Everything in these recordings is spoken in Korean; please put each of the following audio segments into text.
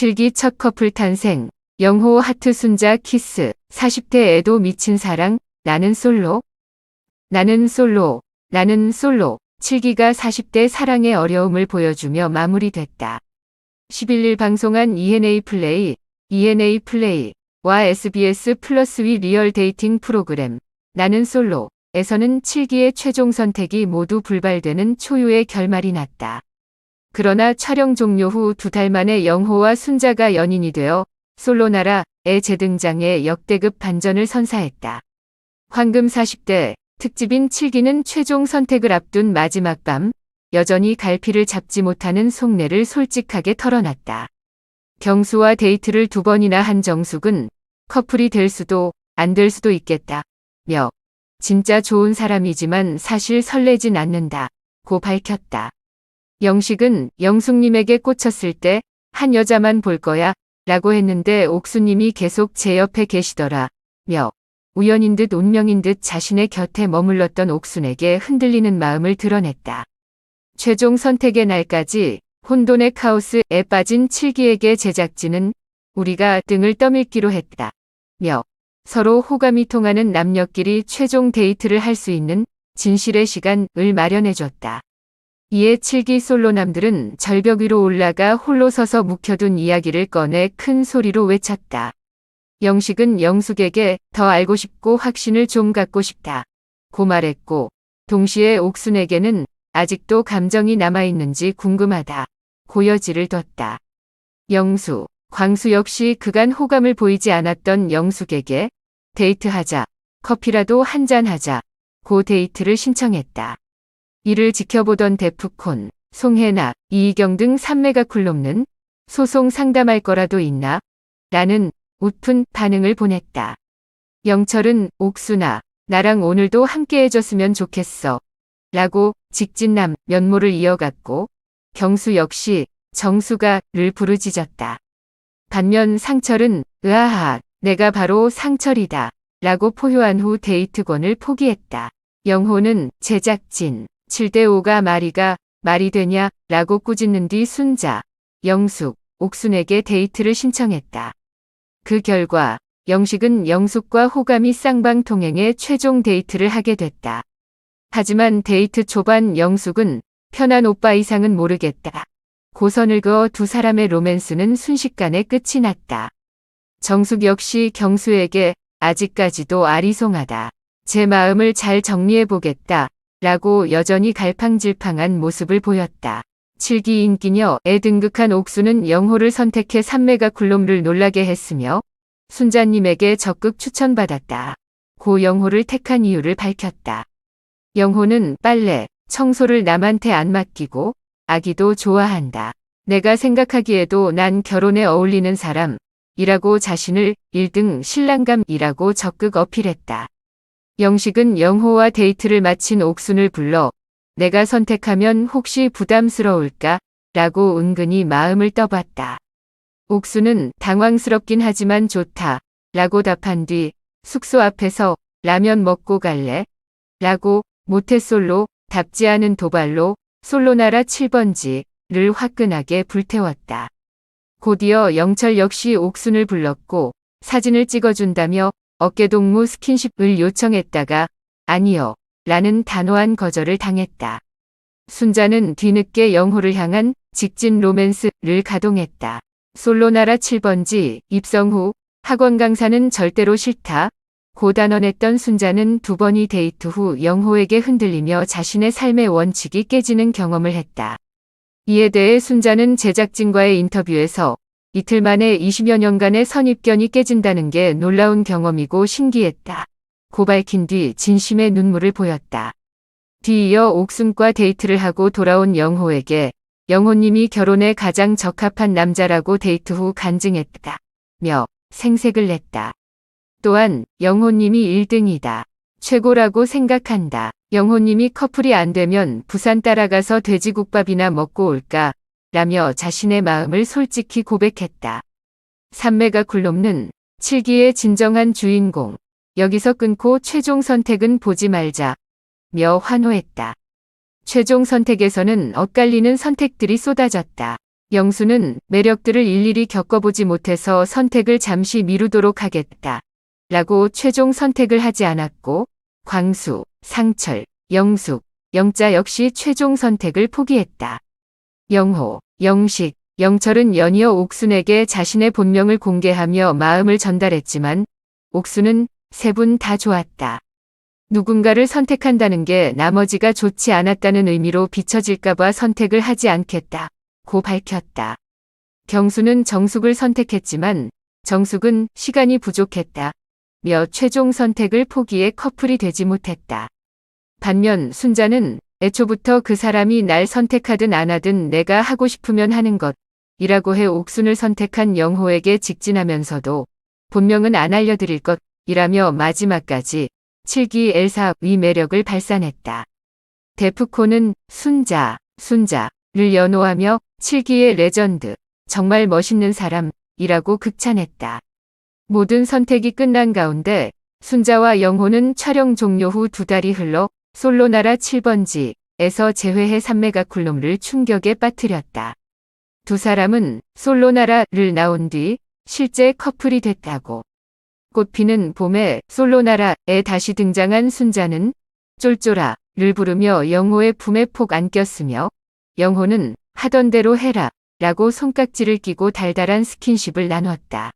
7기 첫 커플 탄생, 영호 하트 순자 키스, 40대 애도 미친 사랑, 나는 솔로. 나는 솔로, 나는 솔로. 7기가 40대 사랑의 어려움을 보여주며 마무리됐다. 11일 방송한 ENA 플레이, ENA 플레이와 SBS 플러스 위 리얼 데이팅 프로그램, 나는 솔로. 에서는 7기의 최종 선택이 모두 불발되는 초유의 결말이 났다. 그러나 촬영 종료 후 두 달 만에 영호와 순자가 연인이 되어 솔로나라의 재등장에 역대급 반전을 선사했다. 황금 40대 특집인 7기는 최종 선택을 앞둔 마지막 밤 여전히 갈피를 잡지 못하는 속내를 솔직하게 털어놨다. 경수와 데이트를 두 번이나 한 정숙은 커플이 될 수도 안 될 수도 있겠다. 며 진짜 좋은 사람이지만 사실 설레진 않는다. 고 밝혔다. 영식은 영숙님에게 꽂혔을 때 한 여자만 볼 거야 라고 했는데 옥수님이 계속 제 옆에 계시더라. 며 우연인 듯 운명인 듯 자신의 곁에 머물렀던 옥순에게 흔들리는 마음을 드러냈다. 최종 선택의 날까지 혼돈의 카오스에 빠진 칠기에게 제작진은 우리가 등을 떠밀기로 했다. 며 서로 호감이 통하는 남녀끼리 최종 데이트를 할 수 있는 진실의 시간을 마련해줬다. 이에 7기 솔로남들은 절벽 위로 올라가 홀로 서서 묵혀둔 이야기를 꺼내 큰 소리로 외쳤다. 영식은 영숙에게 더 알고 싶고 확신을 좀 갖고 싶다. 고 말했고, 동시에 옥순에게는 아직도 감정이 남아있는지 궁금하다. 고여지를 뒀다. 영수, 광수 역시 그간 호감을 보이지 않았던 영숙에게 데이트하자, 커피라도 한잔하자, 고 데이트를 신청했다. 이를 지켜보던 데프콘, 송혜나, 이희경 등 산매가 굴돕는 소송 상담할 거라도 있나? 라는 웃픈 반응을 보냈다. 영철은 옥수나, 나랑 오늘도 함께 해줬으면 좋겠어. 라고 직진남 면모를 이어갔고, 경수 역시 정수가 를 부르짖었다. 반면 상철은 으아하, 내가 바로 상철이다. 라고 포효한 후 데이트권을 포기했다. 영호는 제작진, 7대5가 말이가 말이 되냐? 라고 꾸짖는 뒤 순자, 영숙, 옥순에게 데이트를 신청했다. 그 결과 영식은 영숙과 호감이 쌍방 통행해 최종 데이트를 하게 됐다. 하지만 데이트 초반 영숙은 편한 오빠 이상은 모르겠다. 고선을 그어 두 사람의 로맨스는 순식간에 끝이 났다. 정숙 역시 경수에게 아직까지도 아리송하다. 제 마음을 잘 정리해 보겠다. 라고 여전히 갈팡질팡한 모습을 보였다. 7기 인기녀에 등극한 옥수는 영호를 선택해 삼매가 굴롬를 놀라게 했으며 순자님에게 적극 추천받았다. 고 영호를 택한 이유를 밝혔다. 영호는 빨래, 청소를 남한테 안 맡기고 아기도 좋아한다. 내가 생각하기에도 난 결혼에 어울리는 사람, 이라고 자신을 1등 신랑감이라고 적극 어필했다. 영식은 영호와 데이트를 마친 옥순을 불러 내가 선택하면 혹시 부담스러울까? 라고 은근히 마음을 떠봤다. 옥수는 당황스럽긴 하지만 좋다. 라고 답한 뒤 숙소 앞에서 라면 먹고 갈래? 라고 모태솔로 답지 않은 도발로 솔로나라 7번지를 화끈하게 불태웠다. 곧이어 영철 역시 옥순을 불렀고 사진을 찍어준다며 어깨동무 스킨십을 요청했다가 아니요 라는 단호한 거절을 당했다. 순자는 뒤늦게 영호를 향한 직진 로맨스를 가동했다. 솔로나라 7번지 입성 후 학원 강사는 절대로 싫다. 고단언했던 순자는 두 번이 데이트 후 영호에게 흔들리며 자신의 삶의 원칙이 깨지는 경험을 했다. 이에 대해 순자는 제작진과의 인터뷰에서 이틀 만에 20여 년간의 선입견이 깨진다는 게 놀라운 경험이고 신기했다. 고 밝힌 뒤 진심의 눈물을 보였다. 뒤이어 옥순과 데이트를 하고 돌아온 영호에게 영호님이 결혼에 가장 적합한 남자라고 데이트 후 간증했다. 며 생색을 냈다. 또한 영호님이 1등이다. 최고라고 생각한다. 영호님이 커플이 안 되면 부산 따라가서 돼지국밥이나 먹고 올까? 라며 자신의 마음을 솔직히 고백했다. 삼매가 굴돕는 7기의 진정한 주인공. 여기서 끊고 최종 선택은 보지 말자. 며 환호했다. 최종 선택에서는 엇갈리는 선택들이 쏟아졌다. 영수는 매력들을 일일이 겪어보지 못해서 선택을 잠시 미루도록 하겠다. 라고 최종 선택을 하지 않았고, 광수, 상철, 영숙, 영자 역시 최종 선택을 포기했다. 영호, 영식, 영철은 연이어 옥순에게 자신의 본명을 공개하며 마음을 전달했지만, 옥순은 세 분 다 좋았다. 누군가를 선택한다는 게 나머지가 좋지 않았다는 의미로 비춰질까봐 선택을 하지 않겠다. 고 밝혔다. 경수는 정숙을 선택했지만 정숙은 시간이 부족했다. 며 최종 선택을 포기해 커플이 되지 못했다. 반면 순자는 애초부터 그 사람이 날 선택하든 안 하든 내가 하고 싶으면 하는 것 이라고 해 옥순을 선택한 영호에게 직진하면서도 본명은 안 알려드릴 것 이라며 마지막까지 7기 엘사 위 매력을 발산했다. 데프콘은 순자, 순자를 연호하며 7기의 레전드, 정말 멋있는 사람이라고 극찬했다. 모든 선택이 끝난 가운데 순자와 영호는 촬영 종료 후 두 달이 흘러 솔로나라 7번지에서 재회해 삼메가쿨럼을 충격에 빠뜨렸다. 두 사람은 솔로나라를 나온 뒤 실제 커플이 됐다고. 꽃피는 봄에 솔로나라에 다시 등장한 순자는 쫄쫄아를 부르며 영호의 품에 폭 안겼으며 영호는 하던 대로 해라 라고 손깍지를 끼고 달달한 스킨십을 나눴다.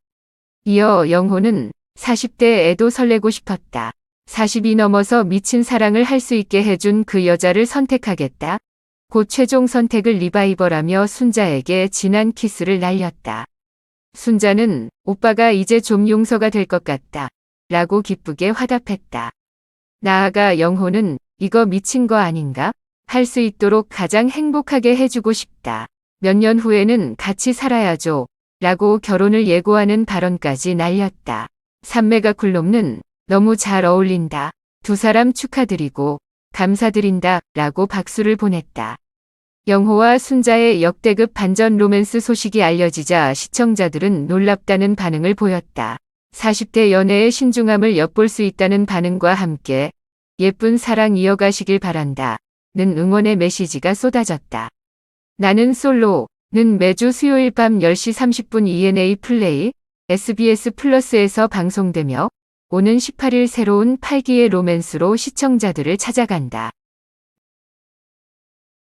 이어 영호는 40대에도 설레고 싶었다. 40이 넘어서 미친 사랑을 할 수 있게 해준 그 여자를 선택하겠다. 곧 최종 선택을 리바이벌하며 순자에게 진한 키스를 날렸다. 순자는 오빠가 이제 좀 용서가 될 것 같다. 라고 기쁘게 화답했다. 나아가 영호는 이거 미친 거 아닌가? 할 수 있도록 가장 행복하게 해주고 싶다. 몇 년 후에는 같이 살아야죠. 라고 결혼을 예고하는 발언까지 날렸다. 삼매가 굴놈는 너무 잘 어울린다. 두 사람 축하드리고 감사드린다. 라고 박수를 보냈다. 영호와 순자의 역대급 반전 로맨스 소식이 알려지자 시청자들은 놀랍다는 반응을 보였다. 40대 연애의 신중함을 엿볼 수 있다는 반응과 함께 예쁜 사랑 이어가시길 바란다. 는 응원의 메시지가 쏟아졌다. 나는 솔로 는 매주 수요일 밤 10시 30분 ENA 플레이 SBS 플러스에서 방송되며 오는 18일 새로운 8기의 로맨스로 시청자들을 찾아간다.